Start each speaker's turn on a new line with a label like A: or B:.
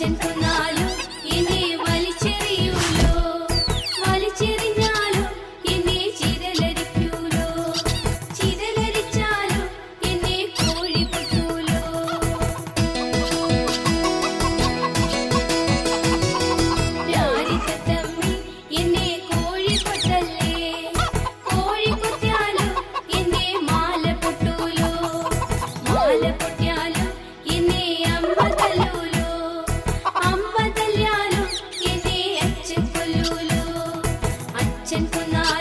A: చెంటున్నాడు. ना